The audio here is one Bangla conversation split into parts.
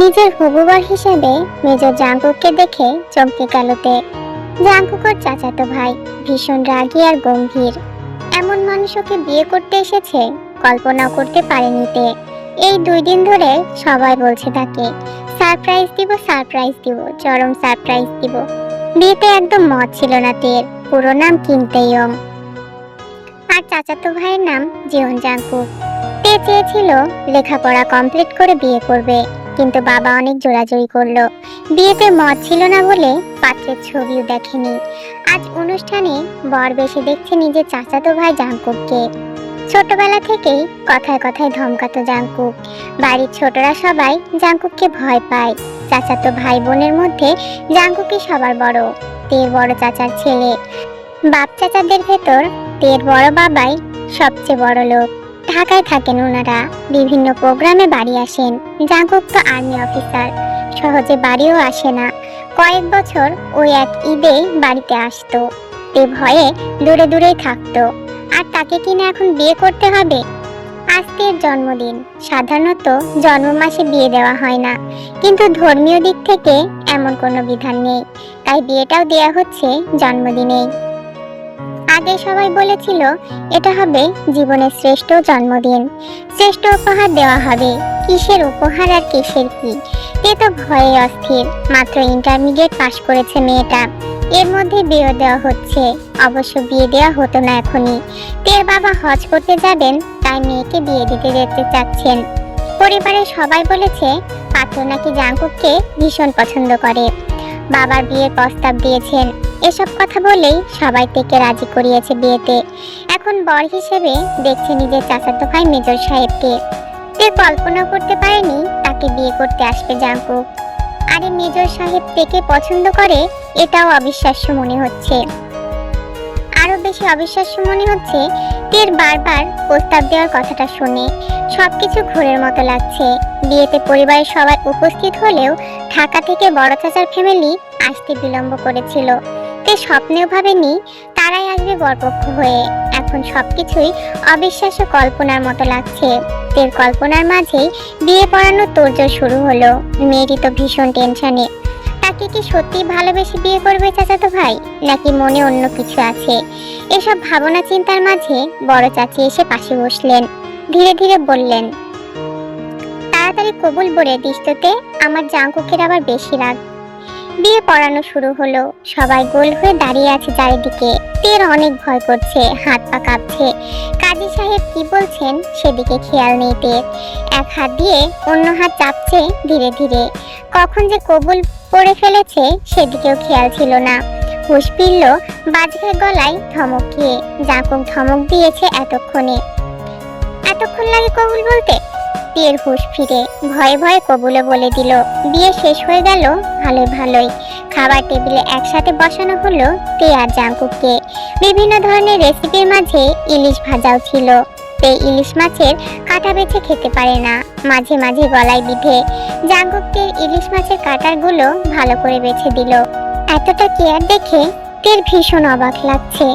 নিজের হবুবর হিসেবে মেজর জাঙ্কুককে দেখে চমকে গেল তে। জাঙ্কুকর চাচাতো ভাই, ভীষণ রাগী আর গম্ভীর। এমন মানুষকে বিয়ে করতে এসেছে কল্পনা করতে পারেনি তে। এই দুই দিন ধরে সবাই বলছে তাকে, সারপ্রাইজ দিব সারপ্রাইজ দিব, চরম সারপ্রাইজ দিব। বিয়েতে একদম মত ছিল না তের পুরো নাম কিনতেইয়ং আর চাচাতো ভাইয়ের নাম জীবন জাঙ্কুক। তে চেয়েছিল লেখাপড়া কমপ্লিট করে বিয়ে করবে। কিন্তু বাবা অনেক জোরাজুরি করল। বিয়েতে মত ছিল না বলে পাত্রের ছবিও দেখেনি। আজ অনুষ্ঠানে বর বেশি দেখছে নিজের চাচাতো ভাই জাঙ্কুককে। ছোটবেলা থেকেই কথায় কথায় ধমকাতো জাঙ্কুক। বাড়ির ছোটরা সবাই জাঙ্কুককে ভয় পায়। চাচাতো ভাই বোনের মধ্যে জাঙ্কুকই সবার বড়, তের বড় চাচার ছেলে। বাপ চাচাদের ভেতর তের বড় বাবাই সবচেয়ে বড় লোক। ঢাকায় থাকেন ওনারা। বিভিন্ন প্রোগ্রামে বাড়ি আসেন। জাঙ্কুক তো আর্মি অফিসার। সহজে বাড়িও আসে না। কয়েক বছর ওই এক ঈদে বাড়িতে আসতো। তে ভয়ে দূরে দূরেই থাকতো। আর তাকে কিনা এখন বিয়ে করতে হবে? আজকের জন্মদিন। সাধারণত জন্ম মাসে বিয়ে দেওয়া হয় না। কিন্তু ধর্মীয় দিক থেকে এমন কোনো বিধান নেই। তাই বিয়েটাও দেয়া হচ্ছে জন্মদিনেই। আগে সবাই বলেছিল, এটা হবে জীবনের শ্রেষ্ঠ জন্মদিন। শ্রেষ্ঠ উপহার দেওয়া হবে। কিসের উপহার আর কিসের কি? এ তো ভয়ে অস্থির। মাত্র ইন্টারমিডিয়েট পাশ করেছে মেয়েটা। এর মধ্যে বিয়ে দেওয়া হচ্ছে। অবশ্য বিয়ে দেওয়া হতো না এখনই। তের বাবা হজ করতে যাবেন, তাই মেয়েকে বিয়ে দিতে যেতে চাচ্ছেন। পরিবারের সবাই বলেছে, পাত্র নাকি জাঙ্কুককে ভীষণ পছন্দ করে। বাবার বিয়ের প্রস্তাব দিয়েছেন। এসব কথা বলেই সবাই থেকে রাজি করিয়েছে বিয়েতে। এখন বর হিসেবে দেখছে নিজের চাচাতো ভাই মেজর সাহেবকে। তে কল্পনা করতে পারেনি তাকে বিয়ে করতে আসবে জাঙ্কুক। আরে মেজর সাহেব তেকে পছন্দ করে, এটাও অবিশ্বাস্য মনে হচ্ছে। আরও বেশি অবিশ্বাস্য মনে হচ্ছে, তের বারবার প্রস্তাব দেওয়ার কথাটা শুনে সবকিছু ঘোরের মতো লাগছে। বিয়েতে পরিবারের সবাই উপস্থিত হলেও ঢাকা থেকে বড় চাচার ফ্যামিলি আসতে বিলম্ব করেছিল। তে স্বপ্নেও ভাবেনি তারাই আসবে বরপক্ষ হয়ে। এখন সবকিছুই অবিশ্বাস্য কল্পনার মতো লাগছে। তের কল্পনার মাঝেই বিয়ে পড়ানোর তোড়জোড় শুরু হলো। মেয়েটি তো ভীষণ টেনশনে। তাকে কি সত্যি ভালোবেসে বিয়ে করবে চাচাতো ভাই? নাকি মনে অন্য কিছু আছে? এসব ভাবনা চিন্তার মাঝে বড় চাচি এসে পাশে বসলেন। ধীরে ধীরে বললেন তাড়াতাড়ি কবুল বলে দিস্ততে আমার জাঙ্কুকের আবার বেশি রাগ। বিয়ে পড়ানো শুরু হলো। সবাই গোল হয়ে দাঁড়িয়ে আছে চারিদিকে। তের অনেক ভয় করছে, হাত পা কাঁপছে। কাজী সাহেব কি বলছেন সেদিকে খেয়াল নেই তের। এক হাত দিয়ে অন্য হাত চাপছে ধীরে ধীরে। কখন যে কবুল পড়ে ফেলেছে সেদিকেও খেয়াল ছিল না। হুশ ফিরল বাজঘের গলায় ধমক খেয়ে জাকুক ধমক দিয়েছে এতক্ষণে। এতক্ষণ লাগে কবুল বলতে? বিয়ের হুশ ফিরে ভয়ে ভয়ে কবুলে বলে দিল, বিয়ে শেষ হয়ে গেল? ভালোই ভালোই। খাবার টেবিলে একসাথে বসানো হলো তে আর জাঙ্কুককে। বিভিন্ন ধরনের রেসিপির মাঝে ইলিশ ভাজাও ছিল। তে ইলিশ মাছের কাঁটা বেছে খেতে পারে না, মাঝে মাঝে গলায় বিধে। জাঙ্কুককে ইলিশ মাছের কাঁটারগুলো ভালো করে বেছে দিল। এতটা কেয়ার দেখে তের ভীষণ অবাক লাগছে।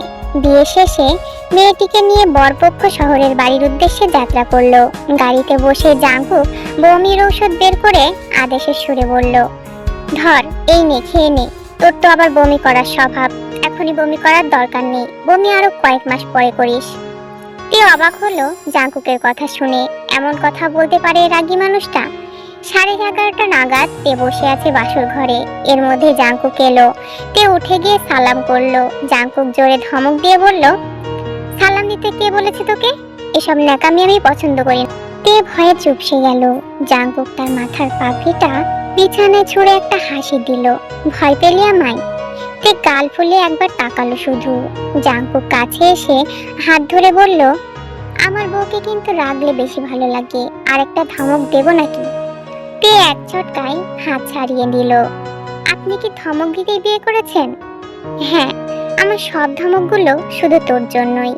বিয়ে শেষে মেয়েটিকে নিয়ে বরপক্ষ শহরের বাড়ির উদ্দেশ্যে যাত্রা করল। গাড়িতে বসে জাঙ্কুক বমির ঔষধ বের করে আদেশের সুরে বলল, ধর, এই নে, খেয়ে নে। তোর তো আবার বমি করার স্বভাব। এখনই বমি করার দরকার নেই। বমি আরও কয়েক মাস পরে করিস। তে অবাক হলো জাঙ্কুকের কথা শুনে। এমন কথা বলতে পারে রাগী মানুষটা? সাড়ে এগারোটা নাগাদ তে বসে আছে বাসুর ঘরে। এর মধ্যে জাঙ্কুক এলো। তে উঠে গিয়ে সালাম করল। জাঙ্কুক জোরে ধমক দিয়ে বলল সালাম দিতে কে বলেছে তোকে? এসব ন্যাকামি আমি পছন্দ করি না। তে ভয়ে চুপসে গেল। জাঙ্কুক তার মাথার পাখিটা বিছানায় ছুঁড়ে একটা হাসি দিল। ভয় পেলি আমায়? তে গাল ফুলে একবার তাকালো শুধু। জাঙ্কুক কাছে এসে হাত ধরে বলল, আমার বউকে কিন্তু রাগলে বেশি ভালো লাগে। আর একটা ধমক দেব নাকি? তে এক চটকায় হাত ছাড়িয়ে দিল, আপনি কি ধমক দিতেই বিয়ে করেছেন? হ্যাঁ আমার সব ধমকগুলো শুধু তোর জন্যই।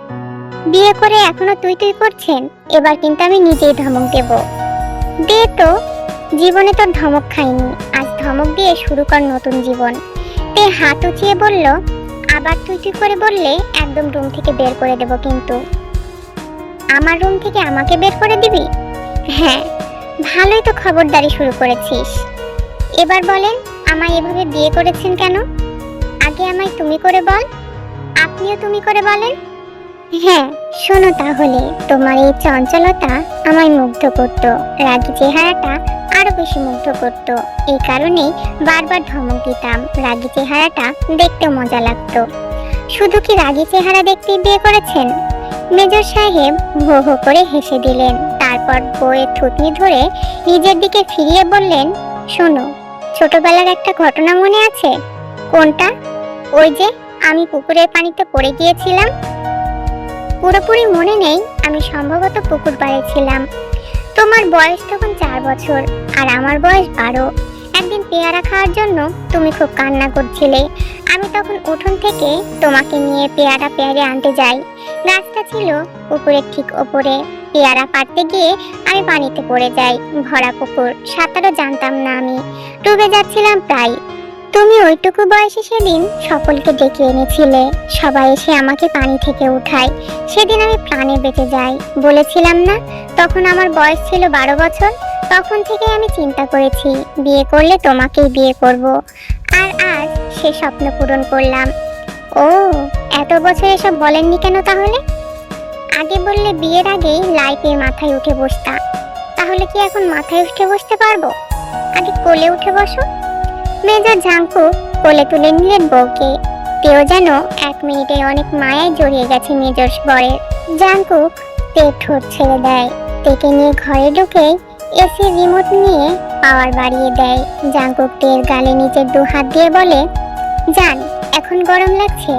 বিয়ে করে এখনও তুই তুই করছেন, এবার কিন্তু আমি নিজেই ধমক দেব। দে তো, জীবনে তোর ধমক খাইনি, আজ ধমক দিয়ে শুরু কর নতুন জীবন। তে হাত উঁচিয়ে বলল, আবার তুই তুই করে বললে একদম রুম থেকে বের করে দেব কিন্তু। আমার রুম থেকে আমাকে বের করে দিবি? হ্যাঁ ভালোই তো খবরদারি শুরু করেছিস। এবার বলেন, আমায় এভাবে বিয়ে করেছেন কেন? আগে আমায় তুমি করে বল। আপনিও তুমি করে বলেন। হ্যাঁ শোনো তাহলে, তোমার এই চঞ্চলতা আমায় মুগ্ধ করত, রাগী চেহারাটা আরও বেশি মুগ্ধ করত। এই কারণেই বারবার ধমক দিতাম, রাগী চেহারাটা দেখতে মজা লাগতো। শুধু কি রাগী চেহারা দেখতে বিয়ে করেছেন? মেজর সাহেব হো হো করে হেসে দিলেন, তারপর বইয়ের থুতনি ধরে নিজের দিকে ফিরিয়ে বললেন, শোনো, ছোটবেলার একটা ঘটনা মনে আছে? কোনটা? ওই যে, আমি পুকুরের পানিতে পড়ে গিয়েছিলাম। পুরোপুরি মনে নেই আমি সম্ভবত পুকুর পাড়ে ছিলাম। তোমার বয়স তখন চার বছর, আর আমার বয়স বারো। একদিন পেয়ারা খাওয়ার জন্য তুমি খুব কান্না করছিলে। আমি তখন উঠোন থেকে তোমাকে নিয়ে পেয়ারা পেয়ারে আনতে যাই। গাছটা ছিল পুকুরের ঠিক ওপরে। পেয়ারা পাড়তে গিয়ে আমি পানিতে পড়ে যাই, ভরা পুকুর। সাঁতারও জানতাম না আমি। ডুবে যাচ্ছিলাম প্রায়। তুমি ওইটুকু বয়সে সেদিন সকলকে ডেকে এনেছিলে। সবাই এসে আমাকে পানি থেকে উঠায়। সেদিন আমি প্রাণে বেঁচে যাই। বলেছিলাম না, তখন আমার বয়স ছিল বারো বছর, তখন থেকে আমি চিন্তা করেছি, বিয়ে করলে তোমাকেই বিয়ে করব। আর আজ সে স্বপ্ন পূরণ করলাম। ও, এত বছর এসব বলেননি কেন তাহলে? আগে বললে বিয়ের আগেই লাইফের মাথায় উঠে বসতা। তাহলে কি এখন মাথায় উঠে বসতে পারব? আগে কোলে উঠে বসো। মেজর ঝাঙ্কু কোলে তুলে নিলেন বউকে। তেও যেন এক মিনিটে অনেক মায়ায় জড়িয়ে গেছে মেজর বরের। জাঙ্কুক তে ঠোঁট ছেড়ে দেয়। তেকে নিয়ে ঘরে ঢুকে এসি রিমোট নিয়ে পাওয়ার বাড়িয়ে দেয়। জাঙ্কুক তের গালে নিচে দু হাত দিয়ে বলে, যান, এখন গরম লাগছে।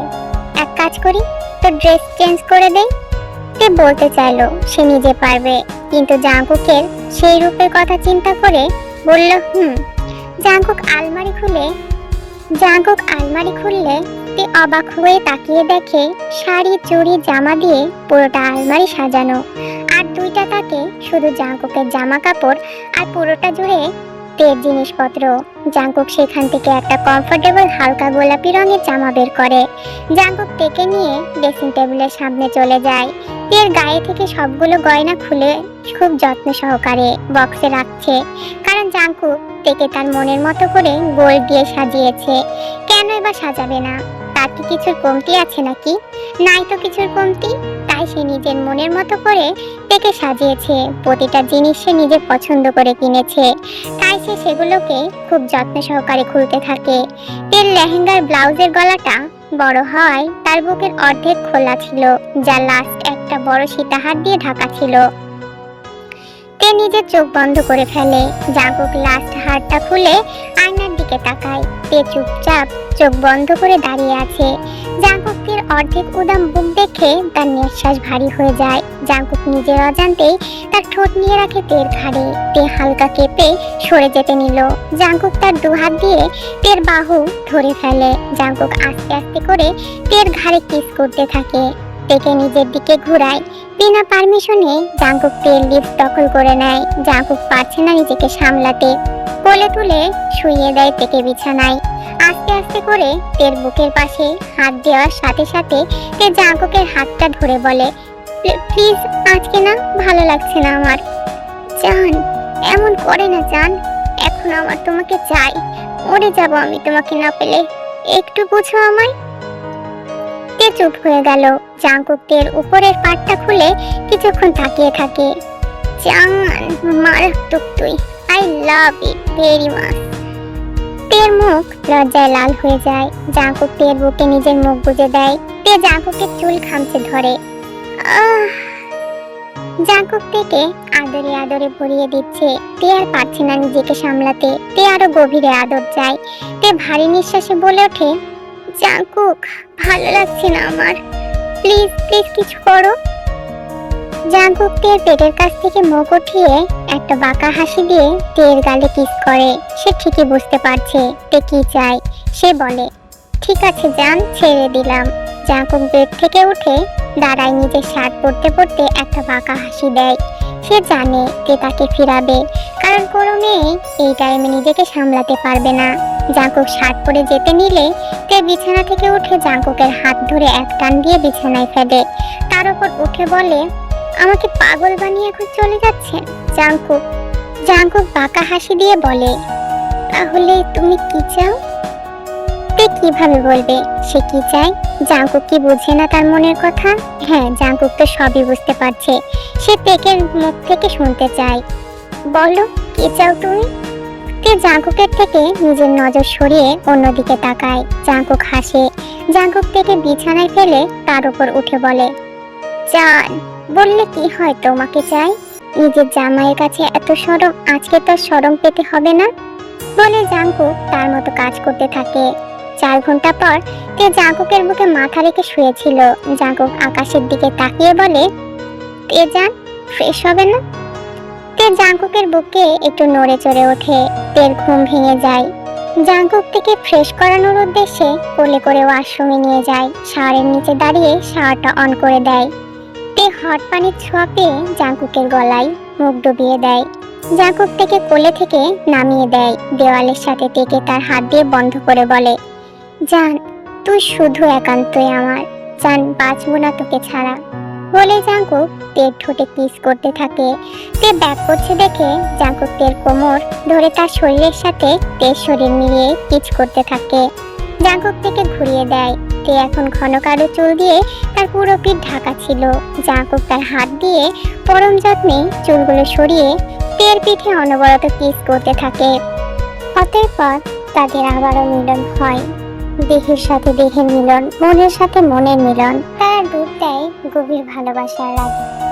এক কাজ করি তো ড্রেস চেঞ্জ করে দেই। তে বলতে চাইলো, সে নিজে পারবে। কিন্তু জাঙ্কুকের সেই রূপের কথা চিন্তা করে বলল, হুম। জাঙ্কুক আলমারি খুলে, জাঙ্কুক আলমারি খুললে তে অবাক হয়ে তাকিয়ে দেখে শাড়ি, চুড়ি, জামা দিয়ে পুরোটা আলমারি সাজানো। আর দুইটা তাকে শুধু জাঙ্কুকের জামা কাপড় আর পুরোটা জুড়ে তের জিনিসপত্র। জাঙ্কুক সেখান থেকে একটা কমফোর্টেবল হালকা গোলাপি রঙের জামা বের করে। জাঙ্কুক তেকে নিয়ে ড্রেসিং টেবিলের সামনে চলে যায়। তের গায়ে থেকে সবগুলো গয়না খুলে খুব যত্ন সহকারে বক্সে রাখছে। কারণ জাঙ্কুক তেকে তার মনের মতো করে গোল দিয়ে সাজিয়েছে। কেন এবার সাজাবে না? তার কি কিছুর কমতি আছে নাকি? নাই তো কিছুর কমতি। তাই সে নিজের মনের মতো করে তেকে সাজিয়েছে। প্রতিটা জিনিস সে নিজে পছন্দ করে কিনেছে। তাই সে সেগুলোকে খুব যত্ন সহকারে খুলতে থাকে। তের লেহেঙ্গার ব্লাউজের গলাটা বড় হওয়ায় তার বুকের অর্ধেক খোলা ছিল যা লাস্ট একটা বড় সীতাহার দিয়ে ঢাকা ছিল। তে নিজের চোখ বন্ধ করে ফেলে। জাগুক লাস্ট হারটা খুলে আয়নার দিকে তাকায়। তে চুপচাপ চোখ বন্ধ করে দাঁড়িয়ে আছে। জাঙ্কুকের অর্ধেক উদাম বুক দেখে তার নিঃশ্বাস ভারী হয়ে যায়। জাঙ্কুক নিজের অজান্তেই তার ঠোঁট নিয়ে রাখে তের ঘাড়ে। তে হালকা কেঁপে সরে যেতে নিল। জাঙ্কুক তার দুহাত দিয়ে তের বাহু ধরে ফেলে। জাঙ্কুক আস্তে আস্তে করে তের ঘাড়ে কিস করতে থাকে। তেকে নিজের দিকে ঘুরায়। বিনা পারমিশনে জাঙ্কুক তেল লিপস দখল করে নেয়। জাঙ্কুক পারছে না নিজেকে সামলাতে। কোলে তুলে শুইয়ে দেয় তেকে বিছানায়। আস্তে আস্তে করে তের বুকের পাশে হাত দেওয়ার সাথে সাথে তে জাঙ্কুকের হাতটা ধরে বলে প্লিজ আজকে না ভালো লাগছে না আমার। জান, এমন করে না জান। এখন আমার তোমাকে চাই। মরে যাব আমি তোমাকে না পেলে। একটু বুঝো আমায়। চুপ হয়ে গেল। জাঙ্কুক তের উপরের পাটটা খুলে কিছুক্ষণ তাকিয়ে থাকে। মারাত্মক তুই I love it very much তের মুখ লজ্জায় লাল হয়ে যায়। বুকে নিজের মুখ দেয়। তে চুল খামচে ধরে। আদরে আদরে ভরিয়ে দিচ্ছে। তে আর পারছে না নিজেকে সামলাতে। তে আরও গভীরে আদর চায়। তে ভারী নিঃশ্বাসে বলে ওঠে জাঙ্কুক ভালো লাগছে না আমার। প্লিজ প্লিজ কিছু করো। জাঙ্কুক তের পেটের কাছ থেকে মুখ উঠিয়ে একটা বাঁকা হাসি দিয়ে তের গালে কিস করে। সে ঠিকই বুঝতে পারছে তে কি চায়। সে বলে, ঠিক আছে জান, ছেড়ে দিলাম। জাঙ্কুক বেড থেকে উঠে দাঁড়ায় নিজের শার্ট পরতে পরতে একটা বাঁকা হাসি দেয়। সে জানে তে তাকে ফিরাবে, কারণ কোনো মেয়ে এই টাইমে নিজেকে সামলাতে পারবে না। জাঙ্কুক শার্ট পরে যেতে নিলে তে বিছানা থেকে উঠে জাঙ্কুকের হাত ধরে এক টান দিয়ে বিছানায় ফেলে। তার উপর উঠে বলে, আমাকে পাগল বানিয়ে এখন চলে যাচ্ছেন? জাঙ্কুক জাঙ্কুক বাঁকা হাসি দিয়ে বলে, তাহলে তুমি কি চাও? তে কীভাবে বলবে? সে কি চায়? জাঙ্কুক কি বুঝে না তার মনের কথা? হ্যাঁ জাঙ্কুক তো সবই বুঝতে পারছে। সে তেকের মুখ থেকে শুনতে চায়। বলো, কি চাও তুমি? তে জাঙ্কুকের থেকে নিজের নজর সরিয়ে অন্যদিকে তাকায়। জাঙ্কুক হাসে। জাঙ্কুক থেকে বিছানায় ফেলে তার উপর উঠে বলে চান বললে কি হয় তোমাকে চাই? নিজের জামাইয়ের কাছে এত সরম, আজকে তো সরম পেতে হবে না? বলে জাঙ্কুক তার মতো কাজ করতে থাকে। চার ঘণ্টা পর তে জাঙ্কুকের বুকে মাথা রেখে শুয়েছিল। জাঙ্কুক আকাশের দিকে তাকিয়ে বলে, তে যান, ফ্রেশ হবে না? তে জাঙ্কুকের বুকে একটু নড়ে চড়ে ওঠে, তের ঘুম ভেঙে যায়। জাঙ্কুক থেকে ফ্রেশ করানোর উদ্দেশ্যে কোলে করে ওয়াশরুমে নিয়ে যায়, শাওয়ারের নিচে দাঁড়িয়ে শাওয়ারটা অন করে দেয়। তে হট পানির ছোঁয়া পেয়ে জাঙ্কুকের গলায় মুখ ডুবিয়ে দেয়। জাঙ্কুক থেকে কোলে থেকে নামিয়ে দেয়, দেওয়ালের সাথে টেকে তার হাত দিয়ে বন্ধ করে বলে জান, তুই শুধু একান্তই আমার। জান, বাঁচবো না তোকে ছাড়া। বলে জাঙ্কুক তের ঠোঁটে কিস করতে থাকে। তে ব্যাক করছে দেখে জাঙ্কুক তের কোমর ধরে তার শরীরের সাথে তের শরীর মিলিয়ে কিচ করতে থাকে। জাঙ্কুক থেকে ঘুরিয়ে দেয়। তে এখন ঘন কালো চুল দিয়ে তার পুরো পিঠ ঢাকা ছিল। জাঙ্কুক তার হাত দিয়ে পরম যত্নে চুলগুলো সরিয়ে তের পিঠে অনবরত কিস করতে থাকে। অতঃপর তাদের আবারও মিলন হয়। দেহের সাথে দেহের মিলন মনের সাথে মনের মিলন তারা ডুব দেয় গভীর ভালোবাসার রাগে।